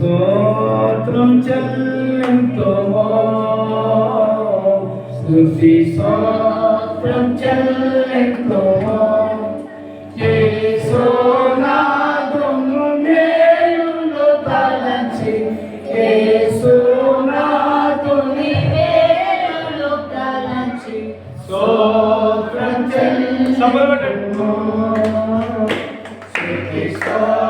స్తోత్రం చెల్లింతుమో. స్తుతి స్తోత్రం చెల్లింతుమో. తలచి యేసునాథుని మేలులు తలచి స్తోత్రం చెల్లింతుమో. స్తుతి స్తోత్రం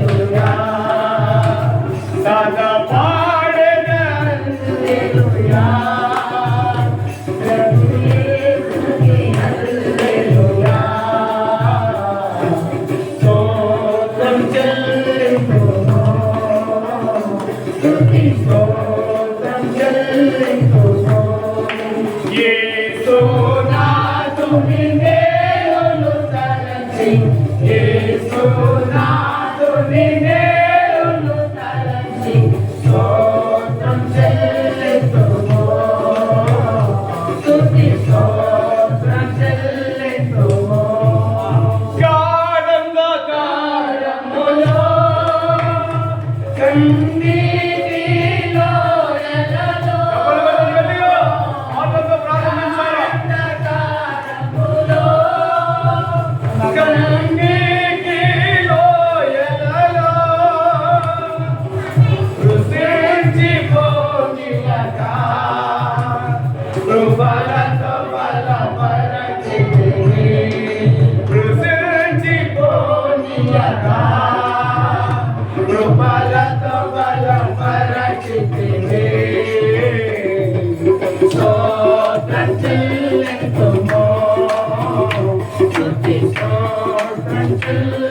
Thank you. స్తోత్రం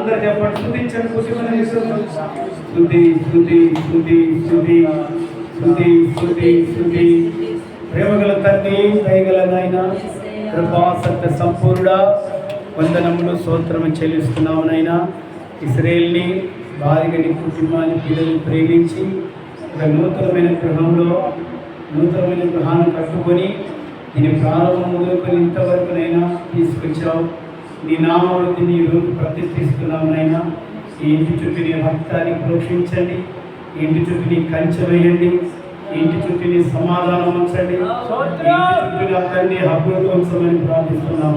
అందరు చెప్పండి స్తుతించండి కుటుంబం స్థుతి స్థుతి స్థుతి స్థుతి స్థుతి స్థుతి స్థుతి. ప్రేమగల తండ్రి దయగల నాయన కృపా సత్య సంపూర్ణ. వందనములు స్తోత్రము చెల్లిస్తున్నాము నాయన. ఇస్రాయేల్ని భారీగా కుటుంబాన్ని పిల్లల్ని ప్రేమించి ఒక నూతనమైన గృహంలో నూతనమైన గృహాన్ని కట్టుకొని నేను ప్రారంభం మొదలుకొని ఇంతవరకునైనా తీసుకొచ్చావు. నీ నామములు నీ రూపు ప్రతిష్ఠిస్తున్నావు నాయనా. ఈ ఇంటి చుట్టూ నీ భక్తాన్ని ప్రోక్షించండి. ఇంటి చుట్టూ నీ కంచె వేయండి. ఇంటి చుట్టూ నీ సమాధానం ఉంచండి. ఇంటి తండ్రి హక్కులతో ప్రార్థిస్తున్నాం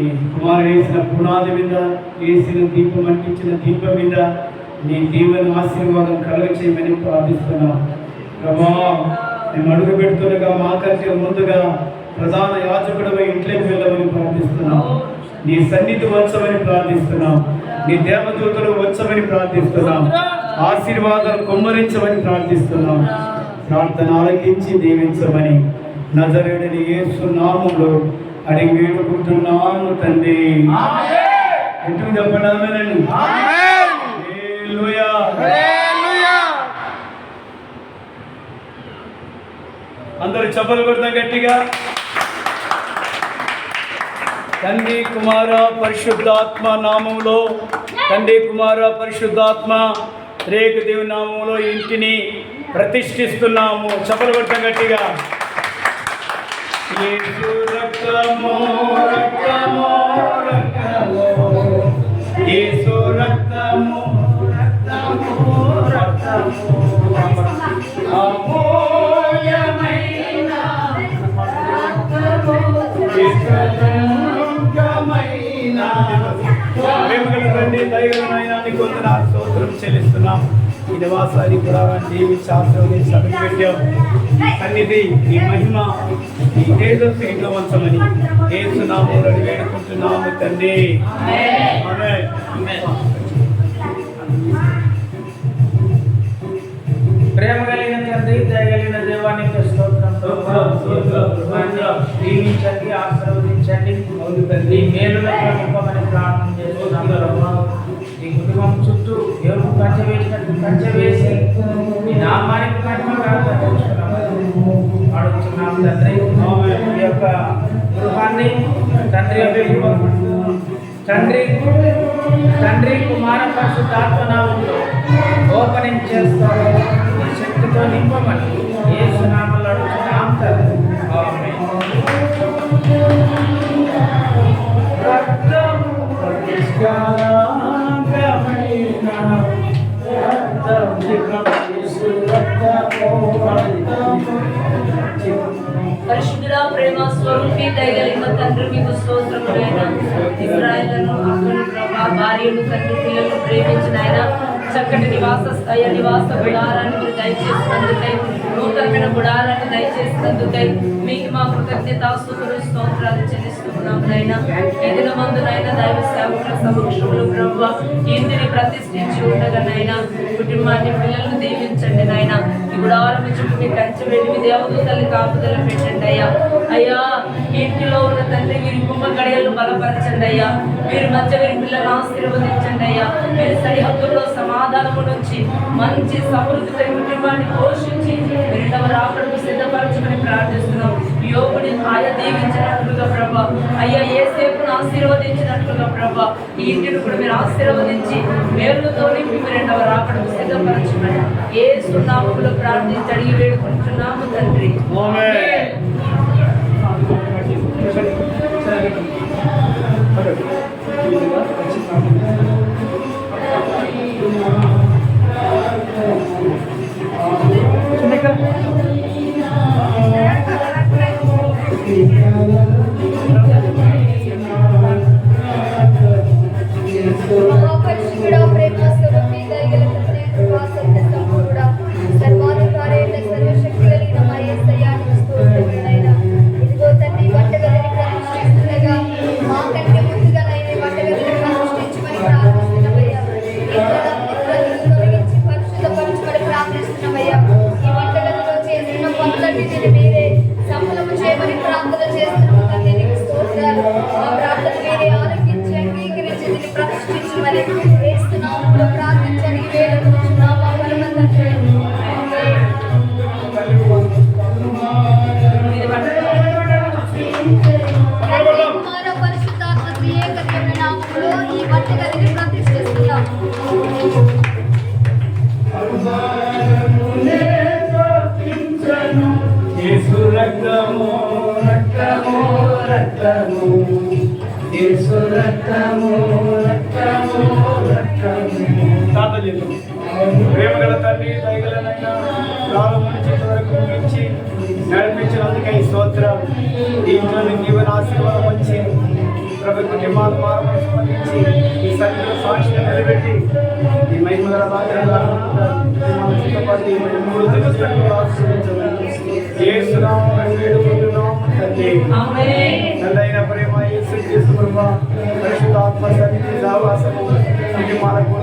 ఈ కుమారు వేసిన పునాది మీద వేసిన దీపం అంటించిన దీపం మీద నీ దీవెన ఆశీర్వాదం కలుగ చేయమని ప్రార్థిస్తున్నాం ప్రభా మేము అడుగు పెడుతుండగా మాకంటే ముందుగా ప్రధాన యాచకుడమై ఇంట్లోకి వెళ్ళమని ప్రార్థిస్తున్నాం నీ సన్నిధి వంచమని ప్రార్థిస్తున్నాం. నీ దేవదూతలు వచ్చమని ప్రార్థిస్తున్నాం. ఆశీర్వాదాలు కుమ్మరించమని ప్రార్థిస్తున్నాం. ప్రార్థన ఆలకించి దీవించమని నజరేడని యేసు నామంలో అడిగి వేడుకుంటున్నాను తండ్రి. ఎందుకు చెప్పడామేనండి. అందరూ చెప్పలు కొడతాం గట్టిగా. తండ్రి కుమార పరిశుద్ధాత్మ నామంలో తండ్రి కుమార పరిశుద్ధాత్మ రేఖ దేవి నామంలో ఇంటిని ప్రతిష్ఠిస్తున్నాము. చెప్పలు కొడతాం గట్టిగా. తండ్రి దైవమైన నీకు వందనాలు. స్తోత్రం చెల్లిస్తున్నాం ఈ నివాసాన్ని కూడా దీవించి ఆశీర్వదించి అడుగు పెట్టాం సన్నిధి నీ మహిమ నీ తేజస్సు ఇంట్లో వంచమని ఏసునాము రెడీ వేడుకుంటున్నాము తండ్రి. ప్రేమ కలిగిన తండ్రి దయగలిగిన దేవానికి స్తోత్రం. దీవించండి ఆశీర్వదించండి. ఈ మేలులో ప్రముఖమని ప్రార్థన చేస్తున్నాం నీ కుటుంబం చుట్టూ దేవుడు కంచె వేసినట్టు కంచె వేసి ఈ నామానికి అడుగుతున్నాం తండ్రి ఈ యొక్క గృహాన్ని తండ్రి తండ్రి తండ్రి కుమార పరిశుద్ధాత్మ నామంలో ఓపెనింగ్ చేస్తారు నీ శక్తితో నింపమని ఏ సునామంలో అడుగుతున్నాం తండ్రి. ఆమేన్. పరిశుద్ధుల ప్రేమ స్వరూపి దయగలిగిన తండ్రి మీకు స్తోత్రములైన ఇస్రాయలను అక్కలు ప్రభా భార్యను తండ్రి పిల్లలను ప్రేమించిన ఆయన. చక్కటి నివాస స్థాయి నివాస గుడారాన్ని మీరు దయచేసినందుకై నూతనమైన గుడారాన్ని దయచేసి దయచేసినందుకై మీకు మా కృతజ్ఞత స్థుతులు స్తోత్రాలు చెల్లిస్తున్నాం నాయన. ఎదిన మందునైనా దైవ సేవకుల సమక్షంలో బ్రహ్మ ఇంటిని ప్రతిష్ఠించి ఉండగా నాయన కుటుంబాన్ని పిల్లలను దీవించండి నాయన. ఈ గుడారం చుట్టూ మీ కంచె వెళ్ళి మీ దేవదూతల్ని కాపుదల పెట్టండి అయ్యా. అయ్యా ఇంటిలో ఉన్న తండ్రి వీరి కుమ్మ గడియలు బలపరచండి అయ్యా. మీరు మధ్య వీరి పిల్లలను ఆశీర్వదించండి అయ్యా. మీరు సరిహద్దుల్లో సమాధానము నుంచి మంచి సమృద్ధితో ఈ కుటుంబాన్ని పోషించి మీరు తమ రాకడకు సిద్ధపరచమని ప్రార్థిస్తున్నాం. యోగుని ఆయా దీవించినట్లుగా ప్రభా. అయ్యా ఏ సేపును ఆశీర్వదించినట్లుగా ప్రభా. ఈ ఇంటిని కూడా మీరు ఆశీర్వదించి మేలుతో నింపి మీరు రెండవ రాకడకు సిద్ధపరచమని ఏ సున్నాములు ప్రార్థించి అడిగి వేడుకుంటున్నాము తండ్రి. ఆమేన్. రక్తము యేసు రక్తము రక్తము రక్తము. తాతజీలు ప్రేమగల తండ్రి దయగలనైనా ప్రారంభం నుంచి వరకు మించి నడిపించినందుకే ఈ స్తోత్రం. దీంట్లో నీ జీవన ఆశీర్వాదం వచ్చి ప్రభుత్వ కుటుంబాల మార్పును ఈ సన్నిధిలో సాక్షిగా నిలబెట్టి ఈ మహిమగల రాజ్యంగా మూడు దివసాలు ఆశీర్వదించమని యేసునామములో వేడుకుంటున్నాము తండ్రి ఆమేన్ తండ్రైన ప్రేమ యేసు క్రీస్తు కృప పరిశుద్ధాత్మ సన్నిధి సహవాసము స్థుతి మాలకు